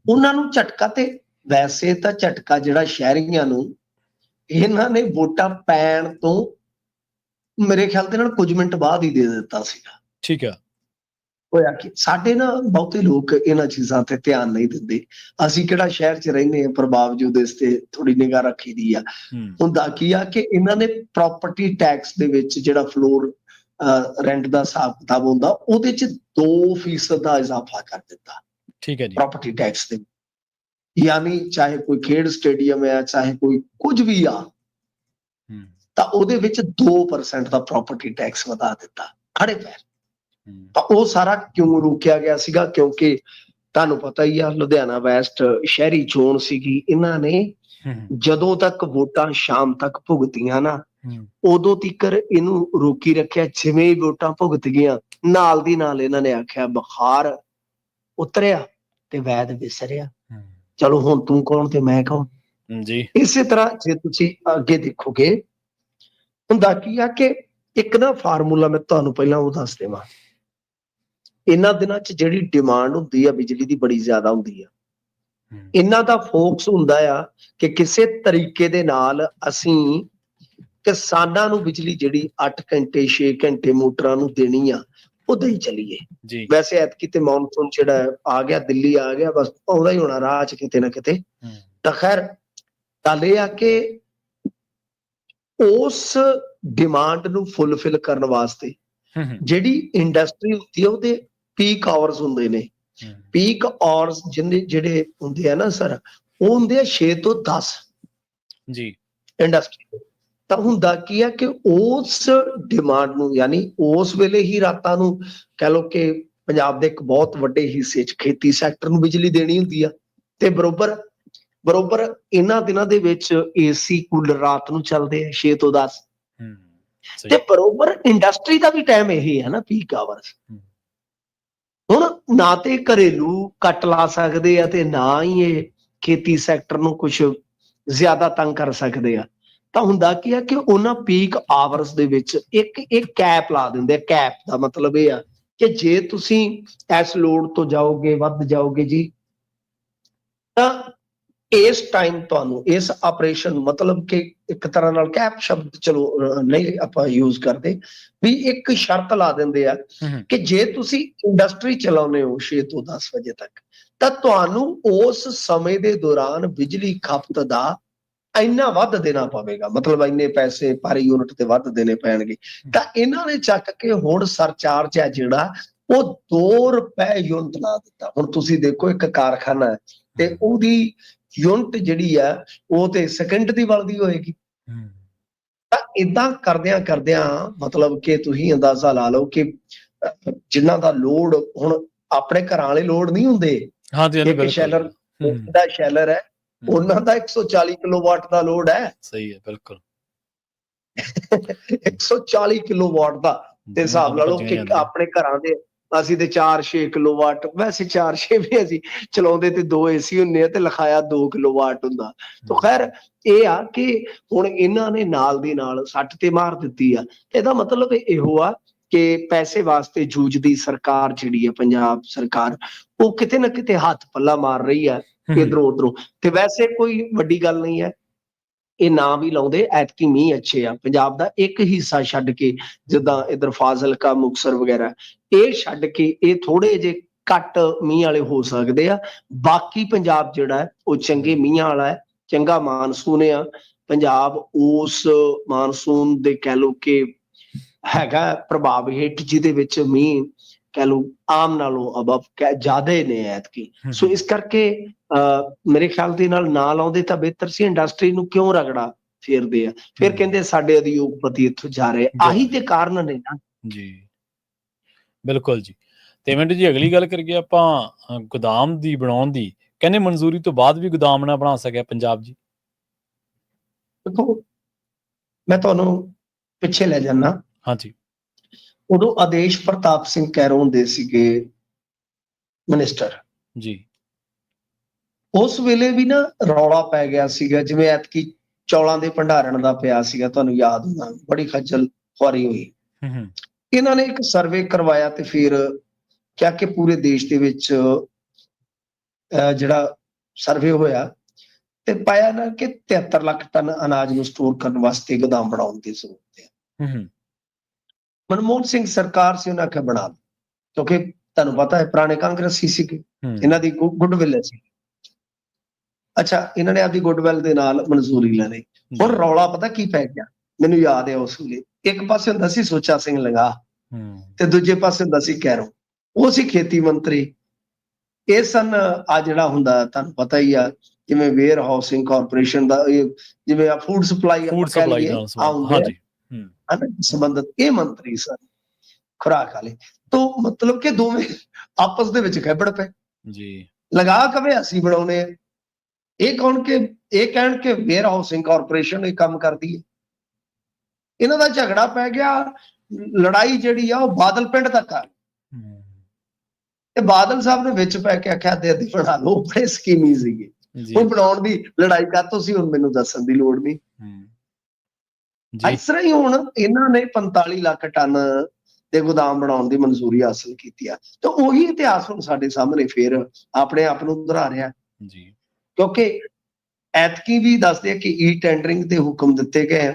Speaker 2: ਉਹਨਾਂ ਨੂੰ ਝਟਕਾ ਤੇ ਵੈਸੇ ਤਾਂ ਝਟਕਾ ਜਿਹੜਾ ਸ਼ਹਿਰੀਆਂ ਨੂੰ ਇਹਨਾਂ ਨੇ ਵੋਟਾਂ ਪੈਣ ਤੋਂ ਮੇਰੇ ਖਿਆਲ ਦੇ ਨਾਲ ਕੁਝ ਮਿੰਟ ਬਾਅਦ ਹੀ ਦੇ ਦਿੱਤਾ ਸੀਗਾ।
Speaker 1: ਠੀਕ ਹੈ
Speaker 2: ਹੋਇਆ ਕਿ ਸਾਡੇ ਨਾ ਬਹੁਤੇ ਲੋਕ ਇਹਨਾਂ ਚੀਜ਼ਾਂ ਤੇ ਧਿਆਨ ਨਹੀਂ ਦਿੰਦੇ। ਅਸੀਂ ਕਿਹੜਾ ਸ਼ਹਿਰ 'ਚ ਰਹਿੰਦੇ ਆ ਪਰ ਬਾਵਜੂਦ ਇਸ ਤੇ ਥੋੜੀ ਨਿਗਾਹ ਰੱਖੀ ਦੀ ਆ। ਹੁੰਦਾ ਕੀ ਆ ਕਿ ਇਹਨਾਂ ਨੇ ਪ੍ਰਾਪਰਟੀ ਟੈਕਸ ਦੇ ਵਿੱਚ ਜਿਹੜਾ ਫਲੋਰ ਰੈਂਟ ਦਾ ਹਿਸਾਬ ਕਿਤਾਬ ਹੁੰਦਾ ਉਹਦੇ 'ਚ 2% ਦਾ ਇਜ਼ਾਫਾ ਕਰ ਦਿੱਤਾ।
Speaker 1: ਠੀਕ ਹੈ ਜੀ।
Speaker 2: ਪ੍ਰਾਪਰਟੀ ਟੈਕਸ ਦੇ। ਯਾਨੀ ਚਾਹੇ ਕੋਈ ਖੇਡ ਸਟੇਡੀਅਮ ਹੈ ਚਾਹੇ ਕੋਈ ਕੁਝ ਵੀ ਆ ਤਾਂ ਉਹਦੇ ਵਿੱਚ 2% ਦਾ ਪ੍ਰਾਪਰਟੀ ਟੈਕਸ ਵਧਾ ਦਿੱਤਾ। ਖੜੇ ਪੈਰ। ਤਾਂ ਉਹ ਸਾਰਾ ਕਿਉਂ ਰੋਕਿਆ ਗਿਆ ਸੀਗਾ? ਕਿਉਂਕਿ ਤੁਹਾਨੂੰ ਪਤਾ ਹੀ ਆ ਲੁਧਿਆਣਾ ਵੈਸਟ ਸ਼ਹਿਰੀ ਚੋਣ ਸੀਗੀ। ਇਹਨਾਂ ਨੇ ਜਦੋਂ ਤੱਕ ਵੋਟਾਂ ਸ਼ਾਮ ਤੱਕ ਭੁਗਤੀਆਂ ਨਾ ਉਦੋਂ ਤੀਕਰ ਇਹਨੂੰ ਰੋਕੀ ਰੱਖਿਆ ਜਿਵੇਂ ਹੀ ਵੋਟਾਂ ਭੁਗਤ ਗਈਆਂ ਨਾਲ ਦੀ ਨਾਲ ਇਹਨਾਂ ਨੇ ਆਖਿਆ ਬੁਖਾਰ ਉਤਰਿਆ ਤੇ ਵੈਦ ਵਿਸਰਿਆ। ਚਲੋ ਹੁਣ ਤੂੰ ਕੌਣ ਤੇ ਮੈਂ ਕੌਣ?
Speaker 1: ਜੀ।
Speaker 2: ਇਸੇ ਤਰ੍ਹਾਂ ਜੇ ਤੁਸੀਂ ਅੱਗੇ ਦੇਖੋਗੇ ਹੁੰਦਾ ਕੀ ਆ ਕਿ ਇੱਕ ਨਾ ਫਾਰਮੂਲਾ ਮੈਂ ਤੁਹਾਨੂੰ ਪਹਿਲਾਂ ਉਹ ਦੱਸ ਦੇਵਾਂ। ਇਹਨਾਂ ਦਿਨਾਂ 'ਚ ਜਿਹੜੀ ਡਿਮਾਂਡ ਹੁੰਦੀ ਆ ਬਿਜਲੀ ਦੀ ਬੜੀ ਜ਼ਿਆਦਾ ਹੁੰਦੀ ਆ। ਇਹਨਾਂ ਦਾ ਫੋਕਸ ਹੁੰਦਾ ਆ ਕਿ ਕਿਸੇ ਤਰੀਕੇ ਦੇ ਨਾਲ ਅਸੀਂ ਕਿਸਾਨਾਂ ਨੂੰ ਬਿਜਲੀ ਜਿਹੜੀ 8 ਘੰਟੇ 6 ਘੰਟੇ ਮੋਟਰਾਂ ਨੂੰ ਦੇਣੀ ਆ ਉਹ ਦੇਈ ਚੱਲੀਏ।
Speaker 1: ਜੀ।
Speaker 2: ਵੈਸੇ ਐਤਕੀ ਤੇ ਮੌਨਸੂਨ ਜਿਹੜਾ ਆ ਗਿਆ ਦਿੱਲੀ ਆ ਗਿਆ ਬਸ ਆਉਂਦਾ ਹੀ ਹੋਣਾ ਰਾਹ 'ਚ ਕਿਤੇ ਨਾ ਕਿਤੇ। ਤਾਂ ਖੈਰ ਗੱਲ ਇਹ ਆ ਕਿ ਉਸ ਡਿਮਾਂਡ ਨੂੰ ਫੁੱਲਫਿਲ ਕਰਨ ਵਾਸਤੇ ਜਿਹੜੀ ਇੰਡਸਟਰੀ ਹੁੰਦੀ ਹੈ ਉਹਦੇ ਪੀਕ ਆਵਰਸ ਹੁੰਦੇ ਨੇ। ਪੀਕ ਆਵਰਸ ਜਿੰਨੇ ਜਿਹੜੇ ਹੁੰਦੇ ਆ ਨਾ ਸਰ ਉਹ ਹੁੰਦੇ ਆ 6 ਤੋਂ 10
Speaker 1: ਜੀ।
Speaker 2: ਇੰਡਸਟਰੀ ਤਾਂ ਹੁੰਦਾ ਕੀ ਆ ਕਿ ਉਸ ਡਿਮਾਂਡ ਨੂੰ ਯਾਨੀ ਉਸ ਵੇਲੇ ਹੀ ਰਾਤਾਂ ਨੂੰ ਕਹ ਲੋ ਕਿ ਪੰਜਾਬ ਦੇ ਇੱਕ ਬਹੁਤ ਵੱਡੇ ਹਿੱਸੇ 'ਚ ਖੇਤੀ ਸੈਕਟਰ ਨੂੰ ਬਿਜਲੀ ਦੇਣੀ ਹੁੰਦੀ ਆ। ਤੇ ਬਰੋਬਰ ਬਰੋਬਰ ਇਹਨਾਂ ਦਿਨਾਂ ਦੇ ਵਿੱਚ ਏਸੀ ਕੂਲਰ ਰਾਤ ਨੂੰ ਚੱਲਦੇ ਆ 6 ਤੋਂ 10
Speaker 1: ਹੂੰ।
Speaker 2: ਤੇ ਬਰੋਬਰ ਇੰਡਸਟਰੀ ਦਾ ਵੀ ਟਾਈਮ ਇਹ ਹੈ ਨਾ ਪੀਕ ਆਵਰਸ। ਹੁਣ ਨਾ ਤੇ ਘਰੇਲੂ ਕੱਟ ਲਾ ਸਕਦੇ ਆ ਤੇ ਨਾ ਹੀ ਇਹ ਖੇਤੀ ਸੈਕਟਰ ਨੂੰ ਕੁਝ ਜ਼ਿਆਦਾ ਤੰਗ ਕਰ ਸਕਦੇ ਆ। ਤਾਂ ਹੁੰਦਾ ਕੀ ਆ ਕਿ ਉਹਨਾਂ ਪੀਕ ਆਵਰਸ ਦੇ ਵਿੱਚ ਇੱਕ ਇੱਕ ਕੈਪ ਲਾ ਦਿੰਦੇ ਆ। ਕੈਪ ਦਾ ਮਤਲਬ ਇਹ ਆ ਕਿ ਜੇ ਤੁਸੀਂ ਇਸ ਲੋਡ ਤੋਂ ਜਾਓਗੇ, ਵੱਧ ਜਾਓਗੇ ਜੀ, ਤਾਂ ਇਸ ਟਾਈਮ ਤੁਹਾਨੂੰ ਇਸ ਆਪਰੇਸ਼ਨ ਮਤਲਬ ਕਿ ਇੱਕ ਤਰ੍ਹਾਂ ਨਾਲ ਕੈਪ ਸ਼ਬਦ ਚਲੋ ਨਹੀਂ ਆਪਾਂ ਯੂਜ਼ ਕਰਦੇ ਵੀ ਇੱਕ ਸ਼ਰਤ ਲਾ ਦਿੰਦੇ ਆ ਕਿ ਜੇ ਤੁਸੀਂ ਇੰਡਸਟਰੀ ਚਲਾਉਂਦੇ ਹੋ 6 ਤੋਂ 10 ਵਜੇ ਤੱਕ ਤਾਂ ਤੁਹਾਨੂੰ ਉਸ ਸਮੇਂ ਦੇ ਦੌਰਾਨ ਬਿਜਲੀ ਖਪਤ ਦਾ ਇੰਨਾ ਵੱਧ ਦੇਣਾ ਪਵੇਗਾ। ਮਤਲਬ ਇੰਨੇ ਪੈਸੇ ਪਰ ਯੂਨਿਟ ਤੇ ਵੱਧ ਦੇਣੇ ਪੈਣਗੇ। ਤਾਂ ਇਹਨਾਂ ਨੇ ਚੱਕ ਕੇ ਹੁਣ ਸਰਚਾਰਜ ਹੈ ਜਿਹੜਾ ਉਹ 2 ਰੁਪਏ ਯੂਨਿਟ ਲਾ ਦਿੱਤਾ। ਹੁਣ ਤੁਸੀਂ ਦੇਖੋ ਇੱਕ ਕਾਰਖਾਨਾ ਹੈ ਤੇ ਉਹਦੀ ਯੂਨਿਟ ਜਿਹੜੀ ਆ ਉਹ ਤੇ ਸਕਿੰਟ ਦੀ ਵੱਲਦੀ ਹੋਏਗੀ। ਤਾਂ ਇਦਾਂ ਕਰਦਿਆਂ ਕਰਦਿਆਂ ਮਤਲਬ ਕਿ ਤੁਸੀਂ ਅੰਦਾਜ਼ਾ ਲਾ ਲਓ ਕਿ ਜਿਨ੍ਹਾਂ ਦਾ ਲੋਡ ਹੁਣ ਆਪਣੇ ਘਰਾਂ ਵਾਲੇ ਲੋਡ ਨਹੀਂ ਹੁੰਦੇ
Speaker 1: ਹਾਂ ਜੀ ਬਿਲਕੁਲ।
Speaker 2: ਸ਼ੈਲਰ ਦਾ ਸ਼ੈਲਰ ਹੈ ਉਹਨਾਂ ਦਾ 140 ਕਿਲੋਵਾਟ ਦਾ ਲੋਡ ਹੈ।
Speaker 1: ਸਹੀ ਹੈ ਬਿਲਕੁਲ।
Speaker 2: 140 ਕਿਲੋਵਾਟ ਦਾ। ਤੇ ਹਿਸਾਬ ਲਾ ਲਓ ਕਿ ਆਪਣੇ ਘਰਾਂ ਦੇ ਅਸੀਂ ਤੇ 4-6 ਕਿਲੋਵਾਟ ਵੈਸੇ 4-6 ਵੀ ਅਸੀਂ ਚਲਾਉਂਦੇ ਤੇ ਦੋ ਏਸੀ ਹੁੰਨੇ ਆ ਤੇ ਲਿਖਾਇਆ 2 ਕਿਲੋਵਾਟ ਹੁੰਦਾ। ਤਾਂ ਖੈਰ ਇਹ ਆ ਕਿ ਹੁਣ ਇਹਨਾਂ ਨੇ ਨਾਲ ਦੀ ਨਾਲ ਸੱਟ ਤੇ ਮਾਰ ਦਿੱਤੀ ਆ। ਇਹਦਾ ਮਤਲਬ ਇਹੋ ਆ ਕਿ ਪੈਸੇ ਵਾਸਤੇ ਜੂਝਦੀ ਸਰਕਾਰ ਜਿਹੜੀ ਹੈ ਪੰਜਾਬ ਸਰਕਾਰ ਉਹ ਕਿਤੇ ਨਾ ਕਿਤੇ ਹੱਥ ਪੱਲਾ ਮਾਰ ਰਹੀ ਆ ਇਧਰੋਂ ਉਧਰੋਂ। ਤੇ ਵੈਸੇ ਕੋਈ ਵੱਡੀ ਗੱਲ ਨਹੀਂ ਹੈ। ਇਹ ਨਾਂ ਵੀ ਲਾਉਂਦੇ ਐਤਕੀ ਮੀਂਹ ਅੱਛੇ ਆ। ਪੰਜਾਬ ਦਾ ਇੱਕ ਹਿੱਸਾ ਛੱਡ ਕੇ ਜਿੱਦਾਂ ਇਧਰ ਫਾਜ਼ਿਲਕਾ ਮੁਕਸਰ ਵਗੈਰਾ ਇਹ ਛੱਡ ਕੇ ਇਹ ਥੋੜੇ ਜੇ ਘੱਟ ਮੀਂਹ ਵਾਲੇ ਹੋ ਸਕਦੇ ਆ। ਬਾਕੀ ਪੰਜਾਬ ਜਿਹੜਾ ਉਹ ਚੰਗੇ ਮੀਂਹਾਂ ਵਾਲਾ ਹੈ ਚੰਗਾ ਮਾਨਸੂਨ ਆ। ਪੰਜਾਬ ਉਸ ਮਾਨਸੂਨ ਦੇ ਕਹਿ ਲੋ ਕਿ ਹੈਗਾ ਪ੍ਰਭਾਵ ਹੇਠ ਜਿਹਦੇ ਵਿੱਚ ਮੀਂਹ ਕਹਿ ਲੋ ਆਮ ਨਾਲੋਂ ਅਬਵ ਜ਼ਿਆਦਾ ਨੇ ਐਤਕੀ। ਸੋ ਇਸ ਕਰਕੇ ਮੇਰੇ ਖਿਆਲ ਦੇ ਨਾਲ ਨਾ ਲਾਉਂਦੇ ਤਾਂ ਬਿਹਤਰ ਸੀ ਇੰਡਸਟਰੀ ਨੂੰ ਕਿਉਂ ਰਗੜਾ ਫੇਰਦੇ ਆ? ਫਿਰ। ਕਹਿੰਦੇ ਸਾਡੇ ਉਦਯੋਗਪਤੀ ਇੱਥੋਂ ਜਾ ਰਹੇ। ਆਹੀ ਤੇ ਕਾਰਨ ਨੇ ਨਾ।
Speaker 1: ਜੀ। ਬਿਲਕੁਲ ਜੀ। ਤੇ ਮਿੰਟ ਜੀ ਅਗਲੀ ਗੱਲ ਕਰੀਏ ਆਪਾਂ ਗੋਦਾਮ ਦੀ ਬਣਾਉਣ ਦੀ। ਕਹਿੰਦੇ ਮਨਜ਼ੂਰੀ ਤੋਂ ਬਾਅਦ ਵੀ ਗੋਦਾਮ ਨਾ ਬਣਾ ਸਕਿਆ ਪੰਜਾਬ ਜੀ।
Speaker 2: ਦੇਖੋ ਮੈਂ ਤੁਹਾਨੂੰ ਪਿੱਛੇ ਲੈ ਜਾਣਾ
Speaker 1: ਹਾਂਜੀ
Speaker 2: ਉਦੋਂ ਆਦੇਸ਼ ਪ੍ਰਤਾਪ ਸਿੰਘ ਕੈਰੋਂ ਹੁੰਦੇ ਸੀਗੇ ਮਿਨਿਸਟਰ।
Speaker 1: ਜੀ।
Speaker 2: ਉਸ ਵੇਲੇ ਵੀ ਨਾ ਰੌਲਾ ਪੈ ਗਿਆ ਸੀਗਾ ਜਿਵੇਂ ਐਤਕੀ ਚੌਲਾਂ ਦੇ ਭੰਡਾਰਨ ਦਾ ਪਿਆ ਸੀਗਾ ਤੁਹਾਨੂੰ ਯਾਦ ਹੋਣਾ ਬੜੀ ਖੱਜਲ ਖੁਆਰੀ ਹੋਈ। ਇਹਨਾਂ ਨੇ ਇੱਕ ਸਰਵੇ ਕਰਵਾਇਆ ਤੇ ਫਿਰ ਕਿਹਾ ਕਿ ਪੂਰੇ ਦੇਸ਼ ਦੇ ਵਿੱਚ ਜਿਹੜਾ ਸਰਵੇ ਹੋਇਆ ਤੇ ਪਾਇਆ ਨਾ ਕਿ 73 ਲੱਖ ਟਨ ਅਨਾਜ ਨੂੰ ਸਟੋਰ ਕਰਨ ਵਾਸਤੇ ਗੋਦਾਮ ਬਣਾਉਣ ਦੀ ਜ਼ਰੂਰਤ ਹੈ। ਮਨਮੋਹਨ ਸਿੰਘ ਸਰਕਾਰ ਸੀ ਉਹਨਾਂ ਕਿ ਬਣਾ। ਕਿਉਂਕਿ ਤੁਹਾਨੂੰ ਪਤਾ ਹੈ ਪੁਰਾਣੇ ਕਾਂਗਰਸੀ ਸੀਗੇ ਇਹਨਾਂ ਦੀ ਗੁੱਡਵਿਲ ਸੀ ਅੱਛਾ ਇਹਨਾਂ ਨੇ ਆਪਦੀ ਗੁੱਡਵਿਲ ਦੇ ਨਾਲ ਮਨਜ਼ੂਰੀ ਲੈ ਲਈ। ਹੁਣ ਰੌਲਾ ਪਤਾ ਕੀ ਪੈ ਗਿਆ? ਮੈਨੂੰ ਯਾਦ ਹੈ ਉਸ ਵੇਲੇ। ਇੱਕ ਪਾਸੇ ਹੁੰਦਾ ਸੀ ਸੋਚਾ ਸਿੰਘ ਲੰਗਾ ਤੇ ਦੂਜੇ ਪਾਸੇ ਹੁੰਦਾ ਸੀ ਕੈਰੋ। ਉਹ ਸੀ ਖੇਤੀ ਮੰਤਰੀ। ਇਹ ਸਨ ਆ ਜਿਹੜਾ ਹੁੰਦਾ ਤੁਹਾਨੂੰ ਪਤਾ ਹੀ ਆ ਜਿਵੇਂ ਵੇਅਰ ਹਾਊਸਿੰਗ ਕਾਰਪੋਰੇਸ਼ਨ ਦਾ ਜਿਵੇਂ ਆ ਫੂਡ ਸਪਲਾਈ
Speaker 1: ਫੂਡ ਸਪਲਾਈ ਹਾਂਜੀ।
Speaker 2: ਹਨ ਸੰਬੰਧਤ ਇਹ ਮੰਤਰੀ ਸਨ ਖੁਰਾਕ ਵਾਲੇ। ਤੋਂ ਮਤਲਬ ਕਿ ਦੋਵੇਂ ਆਪਸ ਦੇ ਵਿੱਚ ਖੈਬੜ ਪਏ।
Speaker 1: ਜੀ।
Speaker 2: ਲਗਾ ਕਵੇ ਅਸੀਂ ਬਣਾਉਨੇ ਆ? ਇਹ ਕੌਣ ਕਿ ਇਹ ਕਹਿਣ ਕਿ ਵੇਅਰ ਹਾਊਸਿੰਗ ਕਾਰਪੋਰੇਸ਼ਨ ਇਹ ਕੰਮ ਕਰਦੀ ਹੈ। ਇਹਨਾਂ ਦਾ ਝਗੜਾ ਪੈ ਗਿਆ ਲੜਾਈ ਜਿਹੜੀ ਆ ਉਹ ਬਾਦਲ ਪਿੰਡ ਤੱਕ ਆ। ਗਈ।
Speaker 1: ਹੂੰ
Speaker 2: ਤੇ ਬਾਦਲ ਸਾਹਿਬ ਨੇ ਵਿੱਚ ਪੈ ਕੇ ਆਖਿਆ ਦੇ ਅੱਧੀ ਬਣਾ ਲਓ ਬੜੇ ਸਕੀਮੀ ਸੀਗੇ। ਉਹ ਬਣਾਉਣ ਦੀ ਲੜਾਈ ਕਰ ਤੁਸੀਂ ਹੁਣ ਮੈਨੂੰ ਦੱਸਣ ਦੀ ਲੋੜ ਨਹੀਂ।
Speaker 1: ਜੀ।
Speaker 2: ਇਸ ਤਰ੍ਹਾਂ ਹੀ ਹੁਣ ਇਹਨਾਂ ਨੇ 45 ਲੱਖ ਟਨ ਦੇ ਗੋਦਾਮ ਬਣਾਉਣ ਦੀ ਮਨਜ਼ੂਰੀ ਹਾਸਲ ਕੀਤੀ ਆ। ਤੇ ਉਹੀ ਇਤਿਹਾਸ ਹੁਣ ਸਾਡੇ ਸਾਹਮਣੇ ਫੇਰ ਆਪਣੇ ਆਪ ਨੂੰ ਦੁਹਰਾ ਰਿਹਾ।
Speaker 1: ਜੀ।
Speaker 2: ਕਿਉਂਕਿ ਐਤਕੀ ਵੀ ਦੱਸਦੇ ਆ ਕਿ ਈ ਟੈਂਡਰਿੰਗ ਦੇ ਹੁਕਮ ਦਿੱਤੇ ਗਏ ਆ।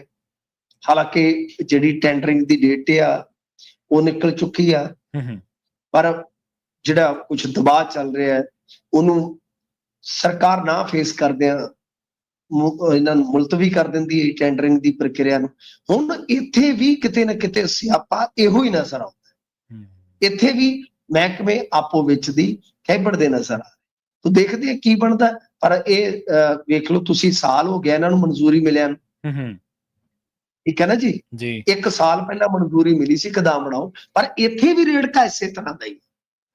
Speaker 2: ਹਾਲਾਂਕਿ ਜਿਹੜੀ ਟੈਂਡਰਿੰਗ ਦੀ ਡੇਟ ਆ ਉਹ ਨਿਕਲ ਚੁੱਕੀ ਆ। ਪਰ ਜਿਹੜਾ ਕੁਝ ਦਬਾਅ ਚੱਲ ਰਿਹਾ ਹੈ ਉਹਨੂੰ ਸਰਕਾਰ ਨਾ ਫੇਸ ਕਰਦਿਆਂ ਮੁ- ਇਹਨਾਂ ਨੂੰ ਮੁਲਤਵੀ ਕਰ ਦਿੰਦੀ ਹੈ ਟੈਂਡਰਿੰਗ ਦੀ ਪ੍ਰਕਿਰਿਆ ਨੂੰ। ਹੁਣ ਇੱਥੇ ਵੀ ਕਿਤੇ ਨਾ ਕਿਤੇ ਸਿਆਪਾ ਇਹੋ ਹੀ ਨਜ਼ਰ ਆਉਂਦਾ ਇੱਥੇ ਵੀ ਮਹਿਕਮੇ ਆਪੋ ਵਿੱਚ ਦੀ ਖੈਬੜਦੇ ਨਜ਼ਰ ਆ ਤੋ ਦੇਖਦੇ ਆ ਕੀ ਬਣਦਾ ਪਰ ਇਹ ਵੇਖ ਲਓ ਤੁਸੀਂ ਸਾਲ ਹੋ ਗਿਆ ਇਹਨਾਂ ਨੂੰ ਮਨਜ਼ੂਰੀ ਮਿਲਿਆ ਨੂੰ।
Speaker 1: ਹੂੰ ਹੂੰ।
Speaker 2: ਠੀਕ ਹੈ ਨਾ ਜੀ?
Speaker 1: ਜੀ।
Speaker 2: ਇੱਕ ਸਾਲ ਪਹਿਲਾਂ ਮਨਜ਼ੂਰੀ ਮਿਲੀ ਸੀ ਕਦਮ ਬਣਾਓ। ਪਰ ਇੱਥੇ ਵੀ ਰੇੜਕਾ ਇਸੇ ਤਰ੍ਹਾਂ ਦਾ ਹੀ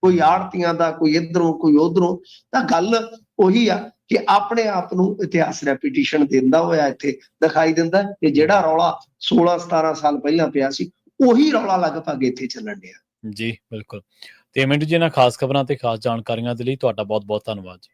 Speaker 2: ਕੋਈ ਆੜਤੀਆਂ ਦਾ ਕੋਈ ਇਧਰੋਂ ਕੋਈ ਉਧਰੋਂ। ਤਾਂ ਗੱਲ ਉਹੀ ਆ ਕਿ ਆਪਣੇ ਆਪ ਨੂੰ ਇਤਿਹਾਸ ਰੈਪੀਟੀਸ਼ਨ ਦਿੰਦਾ ਹੋਇਆ ਇੱਥੇ ਦਿਖਾਈ ਦਿੰਦਾ ਕਿ ਜਿਹੜਾ ਰੌਲਾ 16 17 ਸਾਲ ਪਹਿਲਾਂ ਪਿਆ ਸੀ ਉਹੀ ਰੌਲਾ ਲਗਭਗ ਇੱਥੇ ਚੱਲਣ ਡਿਆ।
Speaker 1: ਜੀ ਬਿਲਕੁਲ। ਤੇ ਮਿੰਟੂ ਜੀ ਇਹਨਾਂ ਖਾਸ ਖਬਰਾਂ ਤੇ ਖਾਸ ਜਾਣਕਾਰੀਆਂ ਦੇ ਲਈ ਤੁਹਾਡਾ ਬਹੁਤ ਬਹੁਤ ਧੰਨਵਾਦ ਜੀ।